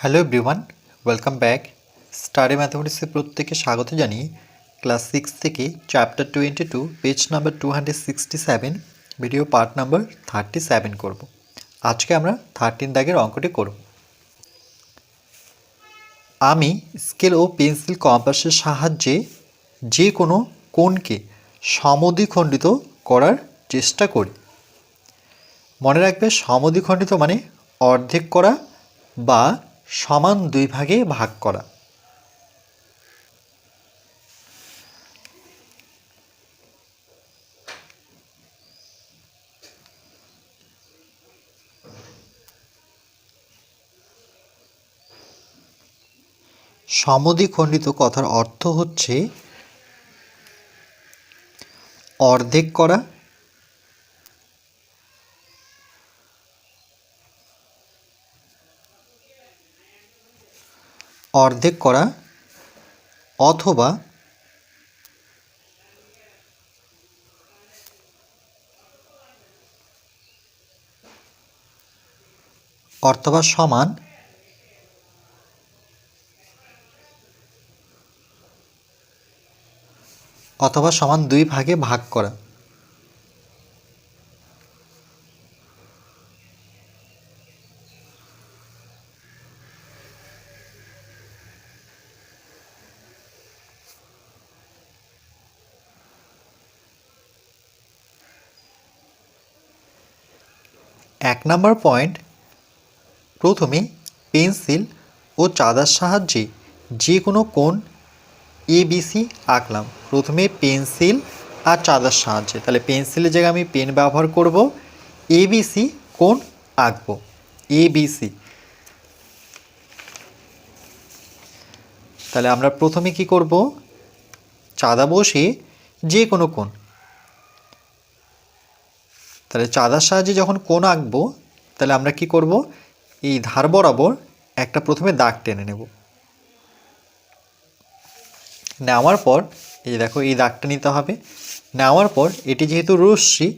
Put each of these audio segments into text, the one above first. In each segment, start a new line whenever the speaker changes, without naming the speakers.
Hello everyone welcome back study ম্যাথামেটিক্সে প্রত্যেকে স্বাগত জানিয়ে ক্লাস সিক্স থেকে chapter twenty two page number two hundred sixty seven video part number thirty seven করব। আজকে আমরা থার্টিন দাগের অঙ্কটি করব। আমি স্কেল ও পেন্সিল কম্পাসের সাহায্যে যে কোনো কোণকে সমদ্বিখণ্ডিত করার চেষ্টা করি। মনে রাখবে, সমদ্বিখণ্ডিত মানে অর্ধেক করা বা সমান দুই ভাগে ভাগ করা। সমদ্বিখণ্ডিত কথার অর্থ হচ্ছে অর্ধেক করা অর্ধেক করা অথবা অথবা সমান অথবা সমান দুই ভাগে ভাগ করা। এক নম্বর পয়েন্ট। প্রথমে পেন্সিল ও চাঁদার সাহায্যে যে কোনো কোণ এবিসি আঁকলাম। প্রথমে পেন্সিল আর চাঁদার সাহায্যে। তাহলে পেন্সিলের জায়গায় আমি পেন ব্যবহার করব। এবিসি কোণ আঁকবো। এবিসি তাহলে আমরা প্রথমে কি করব? চাঁদা বসে যে কোনো কোণ তাহলে চাঁদার সাহায্যে যখন কোণ আঁকবো, তাহলে আমরা কি করব? এই ধার বরাবর একটা প্রথমে দাগ টেনে নেব। নেওয়ার পর, এই দেখো, এই দাগটা নিতে হবে। নেওয়ার পর, এটি যেহেতু রশ্মি,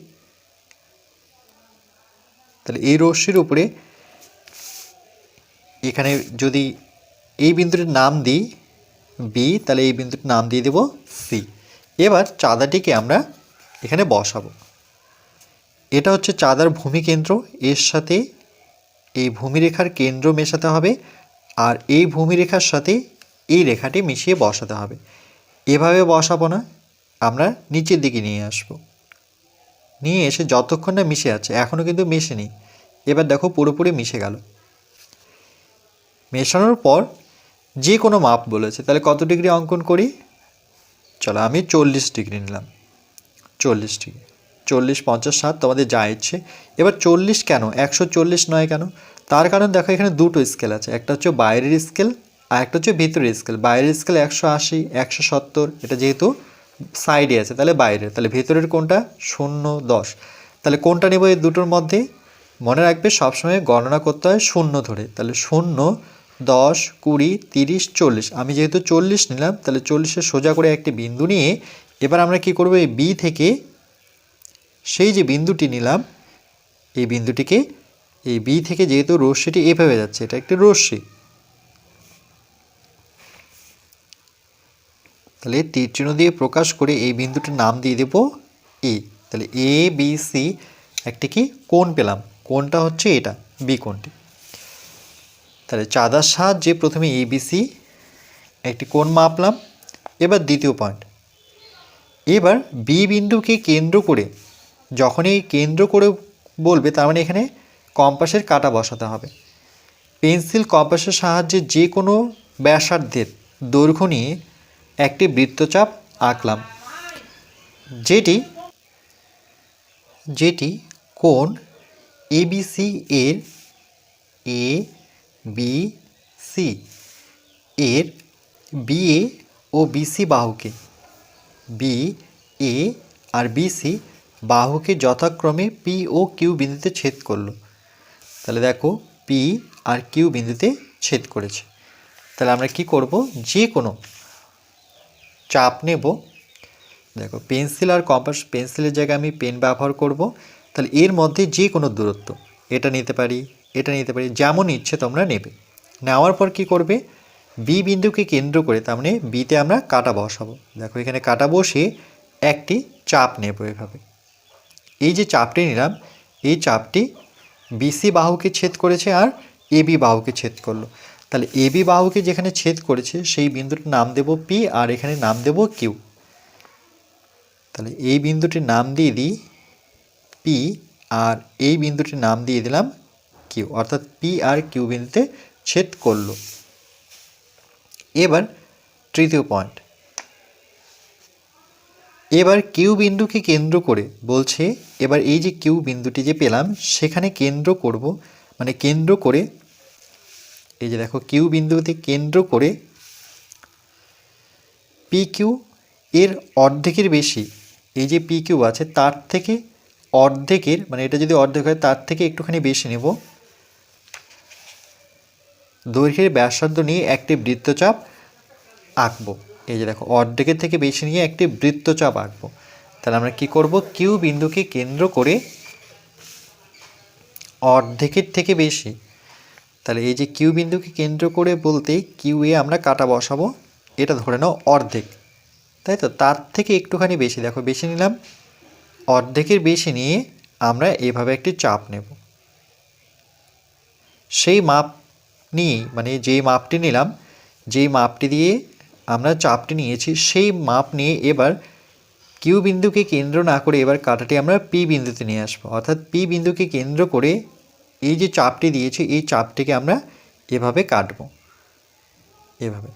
তাহলে এই রশ্মির উপরে এখানে যদি এই বিন্দুটির নাম দিই বি তাহলে এই বিন্দুটির নাম দিয়ে দেব সি এবার চাঁদাটিকে আমরা এখানে বসাবো। এটা হচ্ছে চাঁদার ভূমিকেন্দ্র। এর সাথে এই ভূমিরেখার কেন্দ্র মেশাতে হবে আর এই ভূমিরেখার সাথে এই রেখাটি মিশিয়ে বসাতে হবে। এভাবে বসাবো না, আমরা নিচের দিকে নিয়ে আসব। নিয়ে এসে যতক্ষণ না মিশে আছে এখনও কিন্তু মেশেনি। এবার দেখো পুরোপুরি মিশে গেল। মেশানোর পর যে কোনো মাপ বলেছে, তাহলে কত ডিগ্রি অঙ্কন করি? চলো আমি চল্লিশ ডিগ্রি নিলাম। চল্লিশ ডিগ্রি। চল্লিশ, পঞ্চাশ, ষাট, তোমাদের যা ইচ্ছে। এবার চল্লিশ কেন? একশো চল্লিশ নয় কেন? তার কারণ দেখো, এখানে দুটো স্কেল আছে। একটা হচ্ছে বাইরের স্কেল আর একটা হচ্ছে ভিতরের স্কেল বাইরের স্কেল একশো আশি, একশো সত্তর, এটা যেহেতু সাইডে আছে, তাহলে বাইরের। তাহলে ভেতরের কোনটা? শূন্য, দশ। তাহলে কোনটা নেব এই দুটোর মধ্যে? মনে রাখবে, সবসময় গণনা করতে হয় শূন্য ধরে। তাহলে শূন্য, দশ, কুড়ি, তিরিশ, চল্লিশ। আমি যেহেতু চল্লিশ নিলাম, তাহলে চল্লিশের সোজা করে একটি বিন্দু নিয়ে এবার আমরা কি করব? এই বি থেকে সেই যে বিন্দুটি নিলাম, এই বিন্দুটিকে এই বি থেকে যেহেতু রশ্মিটি এভাবে যাচ্ছে, এটা একটি রশ্মি। তাহলে তীর চিহ্ন দিয়ে প্রকাশ করে এই বিন্দুটির নাম দিয়ে দেব এ তাহলে এ বি সি একটি কি? কোণ পেলাম। কোণটা হচ্ছে এটা বি কোণটি। তাহলে চাঁদার সাহায্যে প্রথমে এ বি সি একটি কোণ মাপলাম। এবার দ্বিতীয় পয়েন্ট এবার বি বিন্দুকে কেন্দ্র করে যখনই কেন্দ্র করে বলবে, তার মানে এখানে কম্পাসের কাটা বসাতে হবে। পেন্সিল কম্পাসের সাহায্যে যে কোনো ব্যাসার্ধের দৈর্ঘ্য নিয়ে একটি বৃত্তচাপ আঁকলাম। যেটি যেটি কোণ এবিসি এর এ বি সি এর বিএ ও বিসি বাহুকে, বি এ আর বিসি বাহুকে যথাক্রমে পি ও কিউ বিন্দুতে ছেদ করল? তাহলে দেখো পি আর কিউ বিন্দুতে ছেদ করেছে। তাহলে আমরা কি করব? যে কোনো চাপ নেব। দেখো, পেন্সিল আর কম্পাস, পেন্সিলের জায়গায় আমি পেন ব্যবহার করব। তাহলে এর মধ্যে যে কোনো দূরত্ব, এটা নিতে পারি, এটা নিতে পারি, যেমন ইচ্ছে তোমরা নেবে। নেওয়ার পর কি করবে? বি বিন্দুকে কেন্দ্র করে, তার মানে বিতে আমরা কাটা বসাবো। দেখো, এখানে কাটা বসিয়ে একটি চাপ নেব এভাবে। এই যে চাপটি নিলাম, এই চাপটি বিসি বাহুকে ছেদ করেছে আর এবি বাহুকে ছেদ করল। তাহলে এবি বাহুকে যেখানে ছেদ করেছে, সেই বিন্দুটির নাম দেব পি আর এখানে নাম দেব কিউ তাহলে এই বিন্দুটির নাম দিয়ে দিই পি আর এই বিন্দুটির নাম দিয়ে দিলাম কিউ অর্থাৎ পি আর কিউ বিন্দুতে ছেদ করল। এবার তৃতীয় পয়েন্ট এবার কিউ বিন্দুকে কেন্দ্র করে বলছে, এবার এই যে কিউ বিন্দুটি যে পেলাম, সেখানে কেন্দ্র করব। মানে কেন্দ্র করে, এই যে দেখো, কিউ বিন্দুতে কেন্দ্র করে পি কিউ এর অর্ধেকের বেশি, এই যে পি কিউ আছে, তার থেকে অর্ধেকের মানে এটা যদি অর্ধেক হয়, তার থেকে একটুখানি বেশি নেব। দৈর্ঘ্যের ব্যাসার্ধ নিয়ে একটি বৃত্তচাপ আঁকবো। এই যে দেখো, অর্ধেকের থেকে বেশি নিয়ে একটি বৃত্তচাপ আঁকবো। তাহলে আমরা কি করব? কিউ বিন্দুকে কেন্দ্র করে অর্ধেকের থেকে বেশি। তাহলে এই যে কিউ বিন্দুকে কেন্দ্র করে বলতে কিউ এ আমরা কাটা বসাবো। এটা ধরে নাও অর্ধেক। তাই তো? তার থেকে একটুখানি বেশি। দেখো, বেশি নিলাম। অর্ধেকের বেশি নিয়ে আমরা এভাবে একটি চাপ নেব। সেই মাপ নিয়ে মানে যেই মাপটি নিলাম, যেই মাপটি দিয়ে আমরা চাপটি নিয়েছি, সেই মাপ নিয়ে এবার কিউ বিন্দুকে কেন্দ্র না করে এবার কাঁটাটি আমরা পি বিন্দুতে নিয়ে আসব। অর্থাৎ পি বিন্দুকে কেন্দ্র করে এই যে চাপটি দিয়েছি, এই চাপটিকে আমরা এভাবে কাটব। এভাবে।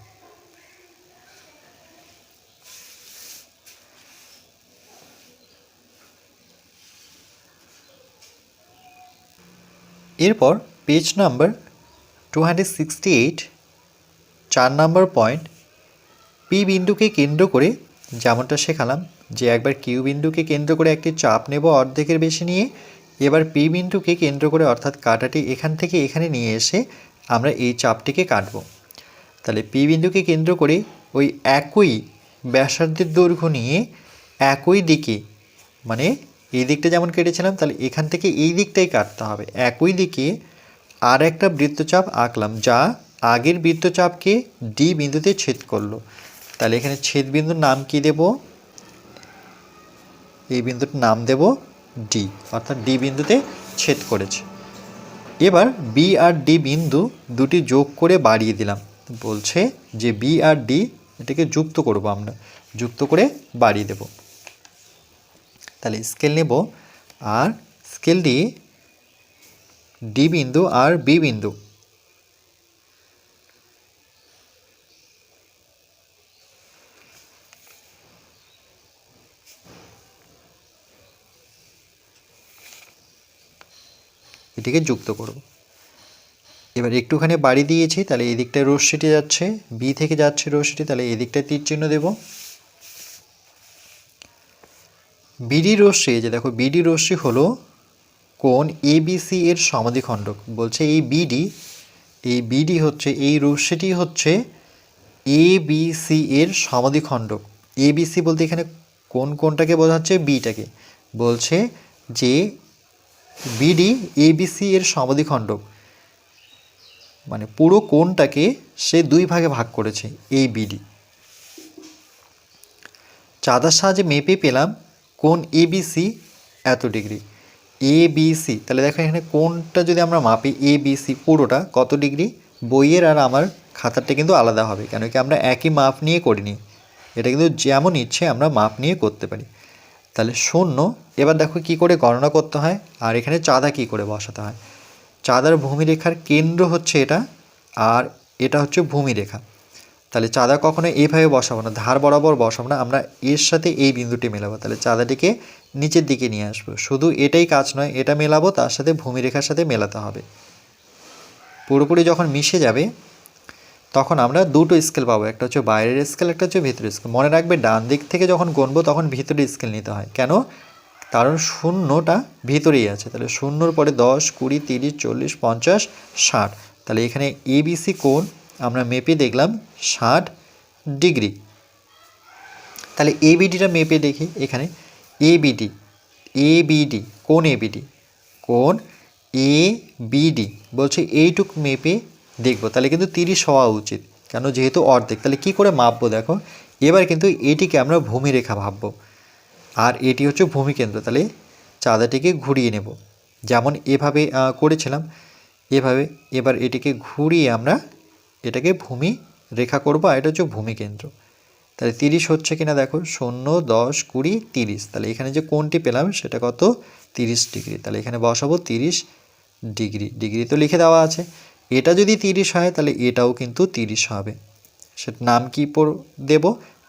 এরপর page number two hundred sixty eight চার নম্বর পয়েন্ট পি বিন্দুকে কেন্দ্র করে যেমনটা শেখালাম যে একবার কিউ বিন্দুকে কেন্দ্র করে একটি চাপ নেব অর্ধেকের বেশি নিয়ে, এবার পি বিন্দুকে কেন্দ্র করে অর্থাৎ কাটাটি এখান থেকে এখানে নিয়ে এসে আমরা এই চাপটিকে কাটব। তাহলে পি বিন্দুকে কেন্দ্র করে ওই একই ব্যাসার্ধের দৈর্ঘ্য নিয়ে একই দিকে মানে এই দিকটা যেমন কেটেছিলাম, তাহলে এখান থেকে এই দিকটাই কাটতে হবে। একই দিকে আর একটা বৃত্তচাপ আঁকলাম যা আগের বৃত্তচাপকে ডি বিন্দুতে ছেদ করল। তাহলে এখানে ছেদ বিন্দুর নাম কি দেব? এই বিন্দুর নাম দেব ডি অর্থাৎ ডি বিন্দুতে ছেদ করেছে। এবার বি আর ডি বিন্দু দুটি যোগ করে বাড়িয়ে দিলাম। বলছে যে বি আর ডি এটাকে যুক্ত করব আমরা, যুক্ত করে বাড়িয়ে দেব। তাহলে স্কেল নেব, আর স্কেল দিয়ে ডি বিন্দু আর বি বিন্দু এটিকে যুক্ত করব এবার একটুখানি বাড়ি দিয়েছি, তাহলে এই দিকটায় রশ্মিটি যাচ্ছে বি থেকে যাচ্ছে রশ্মিটি তাহলে এই দিকটায় তীর চিহ্ন দেব। বিডি রশ্মি যে দেখো বিডি রশ্মি হলো কোন এবিসি এর সমাধিখণ্ডক। বলছে এই বিডি এই বিডি হচ্ছে, এই রশ্মিটি হচ্ছে এবিসি এর সমাধিখণ্ডক। এবিসি বলতে এখানে কোন কোনটাকে বোঝাচ্ছে? বিটাকে বলছে যে বিডি এবিসি এর সমাধিখণ্ডক মানে পুরো কোণটাকে সে দুই ভাগে ভাগ করেছে এই বিডি চাঁদার সাহায্যে মেপে পেলাম কোন এবিসি এত ডিগ্রি। এ তাহলে দেখো এখানে কোনটা যদি আমরা মাপি এ পুরোটা কত ডিগ্রি? বইয়ের আর আমার খাতারটা কিন্তু আলাদা হবে, কেন কি আমরা একই মাপ নিয়ে করিনি। এটা কিন্তু যেমন ইচ্ছে আমরা মাপ নিয়ে করতে পারি। তাহলে শূন্য। এবার দেখো কি করে গণনা করতে হয় আর এখানে চাঁদা কি করে বসাতে হয়। চাঁদার ভূমিরেখার কেন্দ্র হচ্ছে এটা আর এটা হচ্ছে ভূমিরেখা। তাহলে চাঁদা কখনো এইভাবে বসাবো না, ধার বরাবর বসাবো না, আমরা এর সাথে এই বিন্দুটি মেলাবো। তাহলে চাঁদাটিকে নিচের দিকে নিয়ে আসব। শুধু এটাই কাজ নয়, এটা মেলাবো, তার সাথে ভূমিরেখার সাথে মেলাতে হবে। পুরোপুরি যখন মিশে যাবে তখন আমরা দুটো স্কেল পাবো, একটা হচ্ছে বাইরের স্কেল একটা হচ্ছে ভিতরের স্কেল মনে রাখবে, ডান দিক থেকে যখন গণবো তখন ভিতরের স্কেল নিতে হয়। কেন? কারণ শূন্যটা ভিতরেই আছে। তাহলে শূন্যর পরে দশ, কুড়ি, তিরিশ, চল্লিশ, পঞ্চাশ, ষাট। তাহলে এখানে এবিসি কোণ আমরা মেপে দেখলাম ষাট ডিগ্রি। তাহলে এবিডিটা মেপে দেখি এখানে। এবিডি এবিডি কোন এবিডি কোন এ বিডি বলছে এইটুক মেপে দেখব। তাহলে কিন্তু তিরিশ হওয়া উচিত। কেন? যেহেতু অর্ধেক। তাহলে কি করে মাপবো দেখো? এবার কিন্তু এটিকে আমরা ভূমিরেখা ভাববো। আর এটি হচ্ছে ভূমিকেন্দ্র। তাহলে চাঁদাটিকে ঘুরিয়ে নেব। যেমন এভাবে করেছিলাম। এভাবে এবার এটিকে ঘুরিয়ে আমরা এটাকে ভূমি রেখা করব আর এটা হচ্ছে ভূমিকেন্দ্র। তাহলে তিরিশ হচ্ছে কিনা দেখো? শূন্য, দশ, কুড়ি, তিরিশ। তাহলে এখানে যে কোনটি পেলাম সেটা কত? তিরিশ ডিগ্রি। তাহলে এখানে বসাবো তিরিশ ডিগ্রি। ডিগ্রি তো লিখে দেওয়া আছে। এটা যদি তিরিশ হয়, তাহলে এটাও কিন্তু তিরিশ হবে। সেটার নাম কি পর দেব?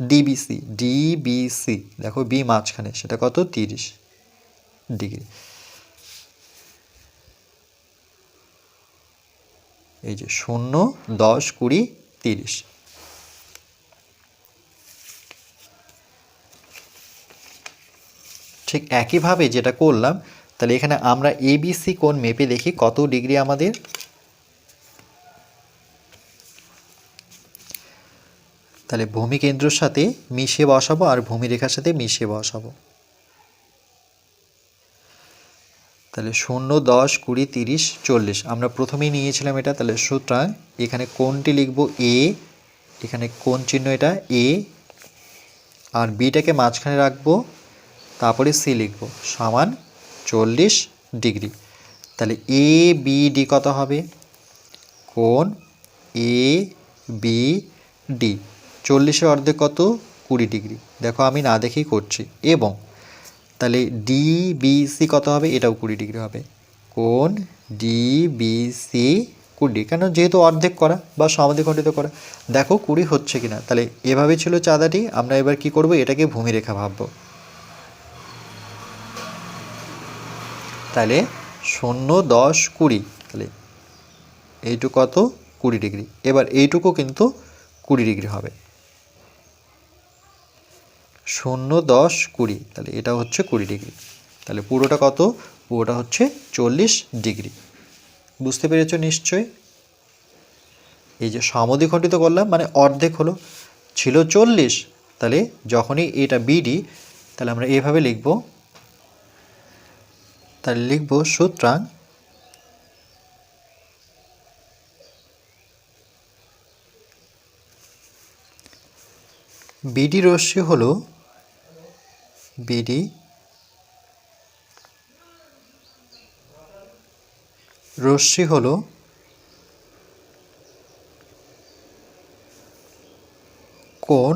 ডিবিসি ডিবিসি দেখো বি মাঝখানে, সেটা কত? তিরিশ ডিগ্রি। এই যে শূন্য, দশ, কুড়ি, তিরিশ। ঠিক একইভাবে যেটা করলাম, তাহলে এখানে আমরা এবিসি কোণ মেপে দেখি কত ডিগ্রি আমাদের তাহলে ভূমি কেন্দ্রের সাথে মিশে বসাবো আর ভূমিরেখার সাথে মিশে বসাবো। তাহলে শূন্য, দশ, কুড়ি, তিরিশ, চল্লিশ। আমরা প্রথমেই নিয়েছিলাম এটা, তাহলে সুতরাং এখানে কোনটি লিখব এ, এখানে কোন চিহ্ন এটা, এ, আর বিটাকে মাঝখানে রাখব, তারপরে সি লিখব, সমান চল্লিশ ডিগ্রি। তাহলে এ, বি, ডি কত হবে? কোন এ, বি, ডি। চল্লিশের অর্ধেক কত? কুড়ি ডিগ্রি। দেখো আমি না দেখেই করছি। এবং তাহলে ডি বি সি কত হবে? এটাও কুড়ি ডিগ্রি হবে। কোন ডি বি সি কুড়ি কেন? যেহেতু অর্ধেক করা বা সমাধিখণ্ডিত করা। দেখো কুড়ি হচ্ছে কিনা। তাহলে এভাবে ছিল চাঁদাটি। আমরা এবার কি করব? এটাকে ভূমিরেখা ভাববো। তাহলে শূন্য দশ কুড়ি। তাহলে এইটুকু কত? কুড়ি ডিগ্রি। এবার এইটুকু কিন্তু কুড়ি ডিগ্রি হবে। শূন্য দশ কুড়ি, তাহলে এটা হচ্ছে কুড়ি ডিগ্রি। তাহলে পুরোটা কত? পুরোটা হচ্ছে চল্লিশ ডিগ্রি। বুঝতে পেরেছ নিশ্চয়ই? এই যে সমদ্বিখণ্ডিত করলাম মানে অর্ধেক হলো। ছিল চল্লিশ, তাহলে যখনই এটা বিডি, তাহলে আমরা এভাবে লিখব। তাহলে লিখব সুতরাং বিডি রশ্মি হলো বিডি। রশ্মি হল কোণ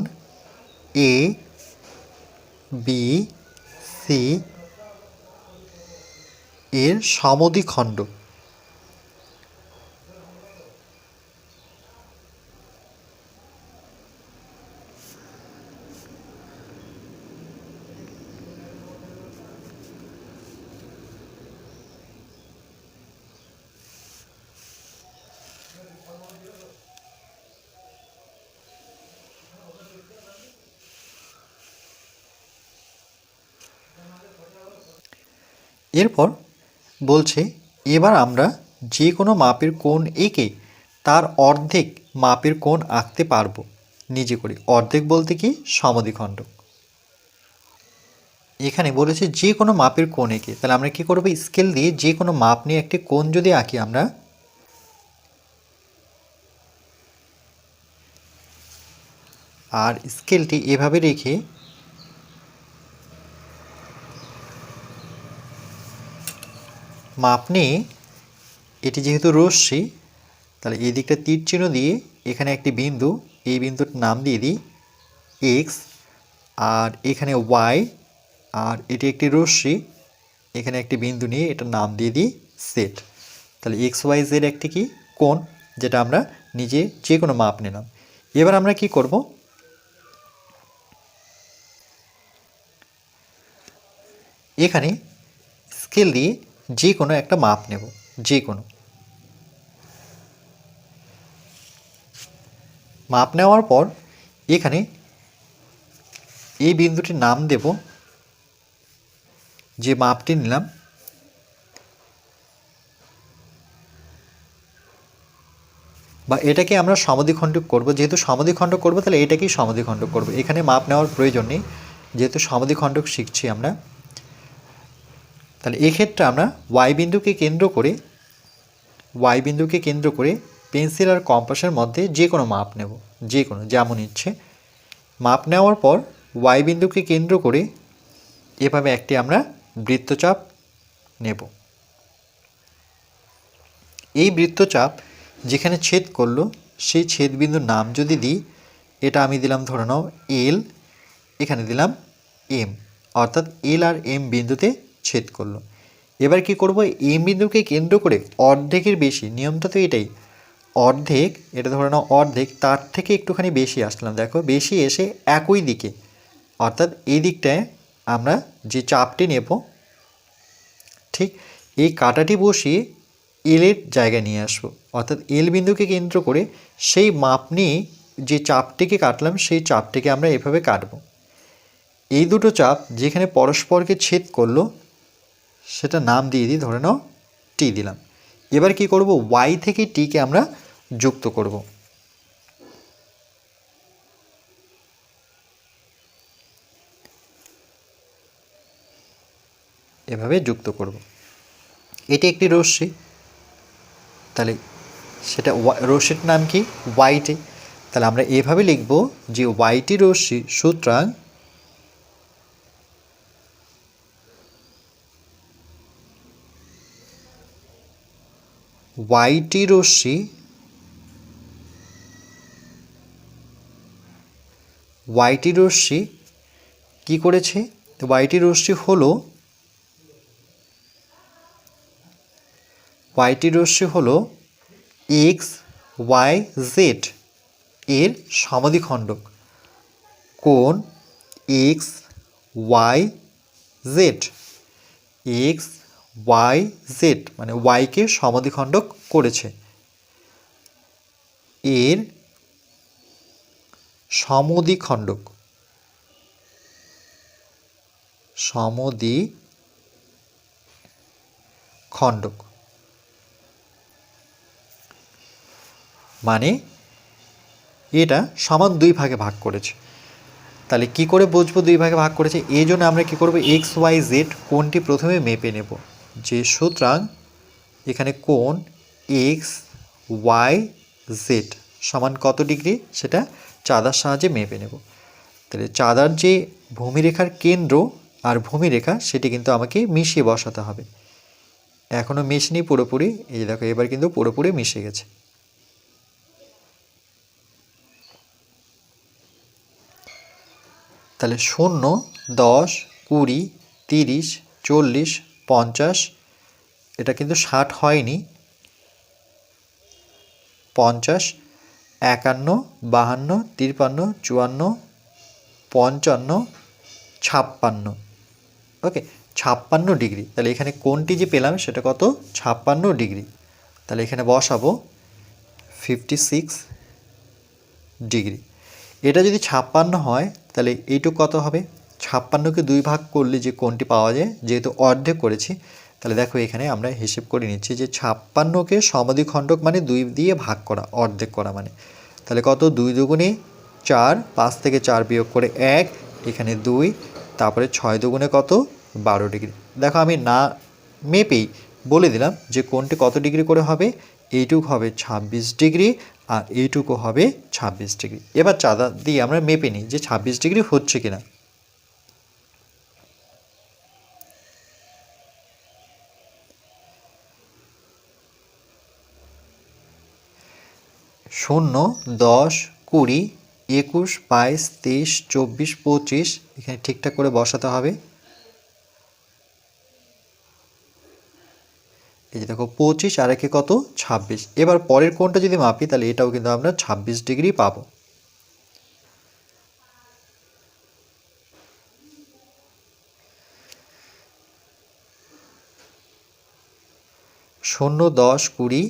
এ বি সি এর সমদ্বিখণ্ড এরপর বলছে, এবার আমরা যে কোনো মাপের কোণ এঁকে তার অর্ধেক মাপের কোণ আঁকতে পারব। নিজে করে। অর্ধেক বলতে কি? সমদ্বিখণ্ড। এখানে বলেছে যে কোনো মাপের কোণ এঁকে। তাহলে আমরা কি করব? স্কেল দিয়ে যে কোনো মাপ নিয়ে একটি কোণ যদি আঁকি আমরা, আর স্কেলটি এভাবে রেখে মাপ নিয়ে এটি যেহেতু রশ্মি, তাহলে এই দিকটা তীর চিহ্ন দিয়ে এখানে একটি বিন্দু, এই বিন্দুর নাম দিয়ে দিই এক্স আর এখানে ওয়াই আর এটি একটি রশ্মি, এখানে একটি বিন্দু নিয়ে এটার নাম দিয়ে দিই সেট তাহলে এক্স ওয়াই জেড একটি কি? কোণ, যেটা আমরা নিজে যে কোনো মাপ নিলাম। এবার আমরা কি করব? এখানে স্কেল দিয়ে যে কোনো একটা মাপ নেব যে কোনো মাপ নেওয়ার পর এখানে এই বিন্দুটির নাম দেব, যে মাপটি নিলাম। বা এটাকে আমরা সমদ্বিখণ্ড করব, যেহেতু সমদ্বিখণ্ড করব, তাহলে এটাকেই সমদ্বিখণ্ড করব। এখানে মাপ নেওয়ার প্রয়োজন নেই, যেহেতু সমদ্বিখণ্ডক শিখছি আমরা। তাহলে এক্ষেত্রে আমরা ওয়াই বিন্দুকে কেন্দ্র করে ওয়াই বিন্দুকে কেন্দ্র করে পেন্সিল আর কম্পাসের মধ্যে যে কোনো মাপ নেব, যে কোনো, যেমন ইচ্ছে। মাপ নেওয়ার পর ওয়াই বিন্দুকে কেন্দ্র করে এভাবে একটি আমরা বৃত্তচাপ নেব। এই বৃত্তচাপ যেখানে ছেদ করল, সেই ছেদবিন্দুর নাম যদি দিই, এটা আমি দিলাম ধরে নাও এল এখানে দিলাম এম অর্থাৎ এল আর এম বিন্দুতে ছেদ করল। এবার কি করব? এম বিন্দুকে কেন্দ্র করে অর্ধেকের বেশি, নিয়মটা তো এটাই। অর্ধেক, এটা ধরে নাও অর্ধেক, তার থেকে একটুখানি বেশি আসলাম। দেখো, বেশি এসে একই দিকে। অর্থাৎ এই দিকটায় আমরা যে চাপটি নেব, ঠিক এই কাটাটি বসিয়ে এলের জায়গায় নিয়ে আসব। অর্থাৎ এল বিন্দুকে কেন্দ্র করে সেই মাপ নিয়ে যে চাপটিকে কাটলাম, সেই চাপটিকে আমরা এভাবে কাটবো। এই দুটো চাপ যেখানে পরস্পরকে ছেদ করল সেটা নাম দিয়ে দিই ধরে নাও টি দিলাম। এবার কি করব? ওয়াই থেকে টিকে আমরা যুক্ত করব। এভাবে যুক্ত করব। এটি একটি রশ্মি। তাহলে সেটা রশ্মির নাম কি? ওয়াইটি তাহলে আমরা এভাবে লিখব যে ওয়াইটি রশ্মি, সুতরাং ওয়াইটি রশ্মি ওয়াইটি রশ্মি কী করেছে? ওয়াইটি রশ্মি হলো, ওয়াইটি রশ্মি হলো এক্স, ওয়াই, জেড এর সমাধিখণ্ডক। কোণ X, Y, Z X Y Z মানে ওয়াইকে সমাধিখণ্ডক করেছে। এর সমদ্বিখণ্ডক। সমদ্বি খণ্ডক মানে এটা সমান দুই ভাগে ভাগ করেছে। তাহলে কি করে বুঝব দুই ভাগে ভাগ করেছে? এই জন্য আমরা কি করব? এক্স ওয়াই জেড কোনটি প্রথমে মেপে নেব? যে সুতরাং এখানে কোণ এক্স, ওয়াই, জেড সমান কত ডিগ্রি? সেটা চাঁদার সাহায্যে মেপে নেব। তাহলে চাঁদার যে ভূমিরেখার কেন্দ্র আর ভূমিরেখা, সেটি কিন্তু আমাকে মিশিয়ে বসাতে হবে। এখনও মেশনি পুরোপুরি, এই দেখো, এবার কিন্তু পুরোপুরি মিশে গেছে। তাহলে শূন্য, দশ, কুড়ি, তিরিশ, চল্লিশ পঞ্চাশ, এটা কিন্তু ষাট হয়নি। পঞ্চাশ, একান্ন, বাহান্ন তিপ্পান্ন চুয়ান্ন, পঞ্চান্ন, ছাপ্পান্ন। ওকে, ছাপ্পান্ন ডিগ্রি। তাহলে এখানে কোনটি যে পেলাম সেটা কত? ছাপ্পান্ন ডিগ্রি। তাহলে এখানে বসাবো। Fifty six degree. এটা যদি ছাপ্পান্ন হয়, তাহলে এইটুকু কত হবে? ছাপ্পান্নকে দুই ভাগ করলে যে কোনটি পাওয়া যায়, যেহেতু অর্ধেক করেছি, তাহলে দেখো এখানে আমরা হিসেব করে নিচ্ছি যে ছাপ্পান্নকে সমাধিখণ্ডক মানে দুই দিয়ে ভাগ করা, অর্ধেক করা মানে। তাহলে কত? দুই দুগুণে চার, পাঁচ থেকে চার বিয়োগ করে এক, এখানে দুই, তারপরে ছয় দুগুণে কত? বারো ডিগ্রি। দেখো আমি না মেপেই বলে দিলাম যে কোনটি কত ডিগ্রি করে হবে, এইটুকু হবে ছাব্বিশ ডিগ্রি আর এইটুকু হবে ছাব্বিশ ডিগ্রি। এবার চাঁদা দিয়ে আমরা মেপে নিই যে ছাব্বিশ ডিগ্রি হচ্ছে কিনা। শূন্য, দশ, কুড়ি, একুশ, বাইশ, তেইশ, চব্বিশ, পঁচিশ, এখানে ঠিকঠাক করে বসাতে হবে। এই যে দেখো, পঁচিশ, আর একে কত? ছাব্বিশ। এবার পরের কোণটা যদি মাপি, তাহলে এটাও কিন্তু আমরা ছাব্বিশ ডিগ্রি পাবো। শূন্য, দশ, কুড়ি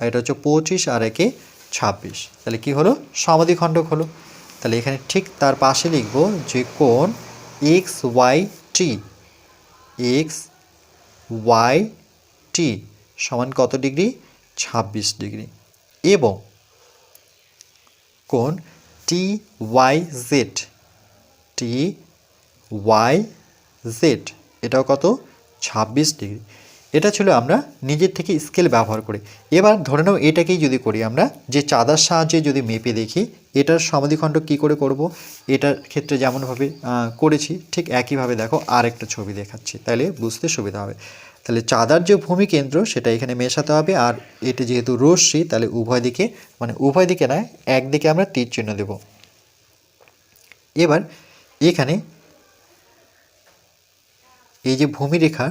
এটা হচ্ছে পঁচিশ আর একে ছাব্বিশ। তাহলে কি হলো? সমাধিখণ্ডক হলো। তাহলে এখানে ঠিক তার পাশে লিখব যে কোন X Y T. X Y T সমান কত ডিগ্রি? ছাব্বিশ ডিগ্রি। এবং কোন T Y Z. T Y Z. এটাও কত? ছাব্বিশ ডিগ্রি। এটা ছিল আমরা নিজের থেকে স্কেল ব্যবহার করে। এবার ধরে নাও এটাকেই যদি করি আমরা, যে চাঁদার সাহায্যে যদি মেপে দেখি, এটার সমাধিখণ্ড কি করে করব? এটার ক্ষেত্রে যেমনভাবে করেছি, ঠিক একইভাবে দেখো আর আরেকটা ছবি দেখাচ্ছি তাহলে বুঝতে সুবিধা হবে। তাহলে চাঁদার যে ভূমি কেন্দ্র, সেটা এখানে মেশাতে হবে, আর এটা যেহেতু রশ্মি তাহলে উভয় দিকে মানে উভয় দিকে নয়, একদিকে আমরা তীর চিহ্ন দেব। এবার এখানে এই যে ভূমি রেখা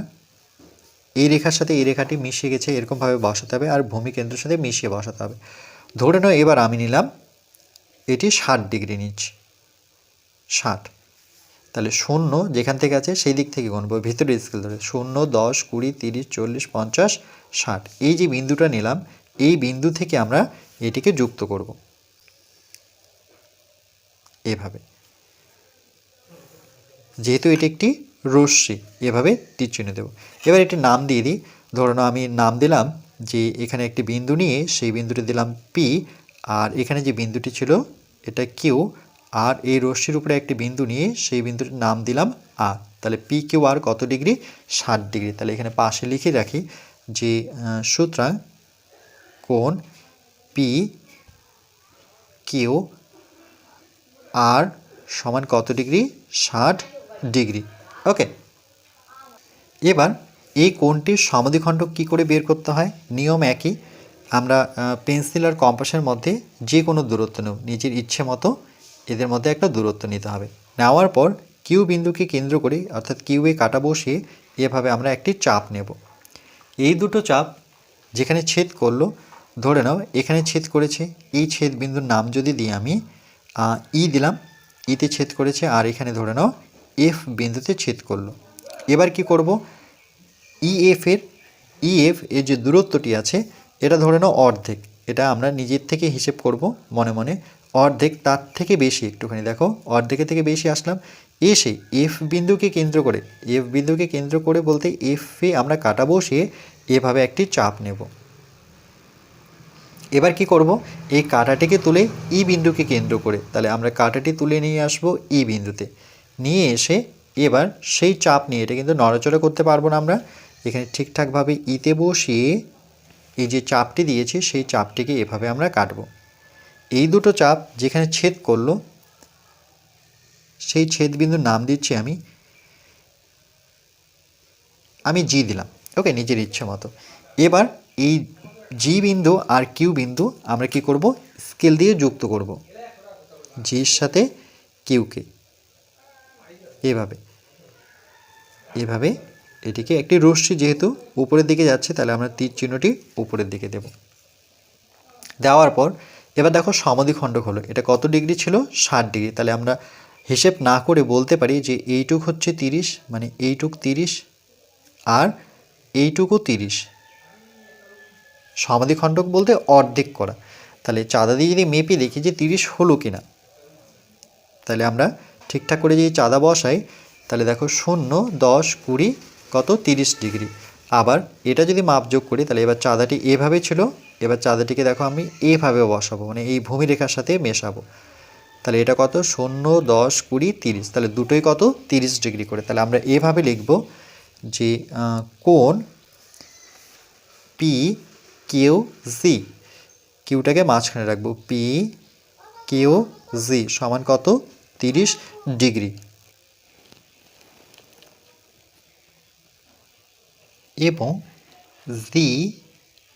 এই রেখার সাথে এই রেখাটি মিশিয়ে গেছে, এরকমভাবে বসাতে হবে আর ভূমি কেন্দ্রের সাথে মিশিয়ে বসাতে হবে। ধরে নাও এবার আমি নিলাম এটি ষাট ডিগ্রি নিচ। ষাট। তাহলে শূন্য যেখান থেকে আছে সেই দিক থেকে গুনবো, ভিতরে স্কেল ধরে। শূন্য, দশ, কুড়ি, তিরিশ, চল্লিশ, পঞ্চাশ, ষাট। এই যে বিন্দুটা নিলাম, এই বিন্দু থেকে আমরা এটিকে যুক্ত করব। এভাবে। যেহেতু এটি একটি রশ্মি, এভাবে তীর চিহ্ন দেবো। এবার একটি নাম দিয়ে দিই। ধরুন আমি নাম দিলাম যে এখানে একটি বিন্দু নিয়ে সেই বিন্দুটি দিলাম পি আর এখানে যে বিন্দুটি ছিল এটা কিউ আর এই রশ্মির উপরে একটি বিন্দু নিয়ে সেই বিন্দুটির নাম দিলাম আর তাহলে পি কিউ আর কত ডিগ্রি? ষাট ডিগ্রি। তাহলে এখানে পাশে লিখে রাখি যে সুতরাং কোন পি কিউ আর সমান কত ডিগ্রি? ষাট ডিগ্রি। ওকে এবার এই কোণটির সমাধিখণ্ড কি করে বের করতে হয়? নিয়ম একই। আমরা পেন্সিল আর কম্পাসের মধ্যে যে কোনো দূরত্ব নেব। নিজের ইচ্ছে মতো এদের মধ্যে একটা দূরত্ব নিতে হবে। নেওয়ার পর কিউ বিন্দুকে কেন্দ্র করে, অর্থাৎ কিউয়ে কাটা বসিয়ে এভাবে আমরা একটি চাপ নেব। এই দুটো চাপ যেখানে ছেদ করল, ধরে নাও এখানে ছেদ করেছে। এই ছেদ বিন্দুর নাম যদি দিই আমি ই দিলাম ইতে ছেদ করেছে, আর এখানে ধরে নাও এফ বিন্দুতে ছেদ করল। এবার কি করব? ইএফ এর ইএফ এর যে দূরত্বটি আছে, এটা ধরে নাও অর্ধেক। এটা আমরা নিজের থেকে হিসেব করব মনে মনে। অর্ধেক তার থেকে বেশি একটুখানি, দেখো। অর্ধেকের থেকে বেশি আসলাম। এসে এফ বিন্দুকে কেন্দ্র করে এফ বিন্দুকে কেন্দ্র করে বলতে এফে আমরা কাটা বসিয়ে এভাবে একটি চাপ নেব। এবার কি করব? এই কাঁটাটিকে তুলে ই বিন্দুকে কেন্দ্র করে। তাহলে আমরা কাঁটাটি তুলে নিয়ে আসব ই বিন্দুতে। নিয়ে এসে এবার সেই চাপ নিয়ে এটা কিন্তু নড়াচড়া করতে পারব না আমরা। এখানে ঠিকঠাকভাবে ইতে বসিয়ে এই যে চাপটি দিয়েছি, সেই চাপটিকে এভাবে আমরা কাটব। এই দুটো চাপ যেখানে ছেদ করল, সেই ছেদ বিন্দুর নাম দিচ্ছি আমি। আমি জি দিলাম। ওকে, নিজের ইচ্ছে মতো। এবার এই জি বিন্দু আর কিউ বিন্দু আমরা কি করব? স্কেল দিয়ে যুক্ত করব। জির সাথে কিউকে এভাবে। এভাবে এটিকে একটি রশ্মি যেহেতু উপরের দিকে যাচ্ছে, তাহলে আমরা তীর চিহ্নটি উপরের দিকে দেব। দেওয়ার পর, এবার দেখো সমাধিখণ্ডক হলো। এটা কত ডিগ্রি ছিল? ষাট ডিগ্রি। তাহলে আমরা হিসেব না করে বলতে পারি যে এইটুক হচ্ছে তিরিশ মানে এইটুক তিরিশ আর এইটুকু তিরিশ। সমাধিখণ্ডক বলতে অর্ধেক করা। তাহলে চাঁদা দিয়ে যদি মেপে দেখি যে তিরিশ হলো কিনা, তাহলে আমরা ঠিকঠাক করে যদি চাঁদা বসাই, তাহলে দেখো শূন্য, দশ, কুড়ি, কত? তিরিশ ডিগ্রি। আবার এটা যদি মাপ যোগ করি, তাহলে এবার চাঁদাটি এভাবে ছিল, এবার চাঁদাটিকে দেখো আমি এভাবে বসাবো মানে এই ভূমিরেখার সাথে মেশাবো। তাহলে এটা কত? শূন্য, দশ, কুড়ি, তিরিশ। তাহলে দুটোই কত? তিরিশ ডিগ্রি করে। তাহলে আমরা এভাবে লিখব যে কোন পি কিউ জি কিউটাকে মাঝখানে রাখব। পি কিউ জি সমান কত? তিরিশ ডিগ্রি। এবং জি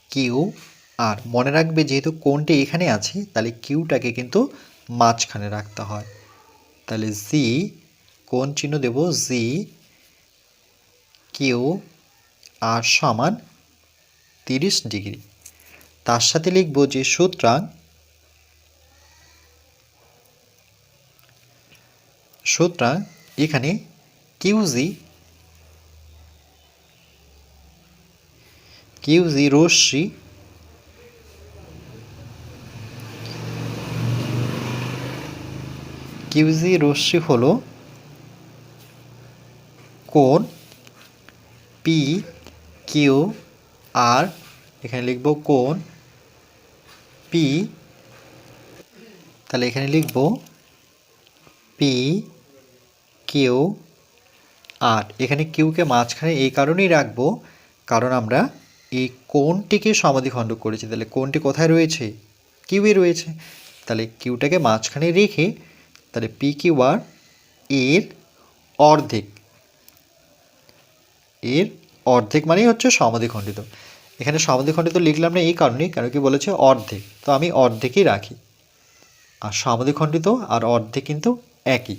কিউ আর মনে রাখবে যেহেতু কোনটি এখানে আছে, তাহলে কিউটাকে কিন্তু মাঝখানে রাখতে হয়। তাহলে জি কোন চিহ্ন দেব জি কিউ আর সমান তিরিশ ডিগ্রি। তার সাথে লিখব যে সুতরাং সুতরাং এখানে কিউজি কিউজি রশ্মি কিউজি রশ্মি হলো কোন পি কিউ আর এখানে লিখব কোন পি তাহলে এখানে লিখব পি কিউ, আর এখানে কিউকে মাঝখানে এই কারণেই রাখব, কারণ আমরা এই কোণটিকে সমাধিখণ্ড করেছি। তাহলে কোনটি কোথায় রয়েছে? কিউয়ে রয়েছে। তাহলে কিউটাকে মাঝখানে রেখে, তাহলে পি কিউ আর এর অর্ধেক। এর অর্ধেক মানেই হচ্ছে সমাধিখণ্ডিত। এখানে সমাধিখণ্ডিত লিখলাম না এই কারণেই কেন কি বলেছে অর্ধেক। তো আমি অর্ধেকই রাখি। আর সমাধিখণ্ডিত আর অর্ধেক কিন্তু একই।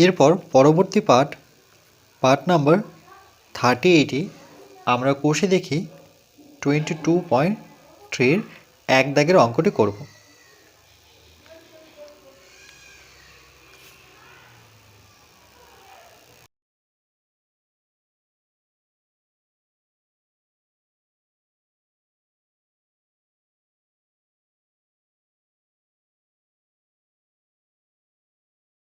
এরপর পরবর্তী পার্ট পার্ট নাম্বার থার্টি এইটে আমরা কষে দেখি টোয়েন্টি টু পয়েন্ট থ্রির এক দাগের অঙ্কটি করব।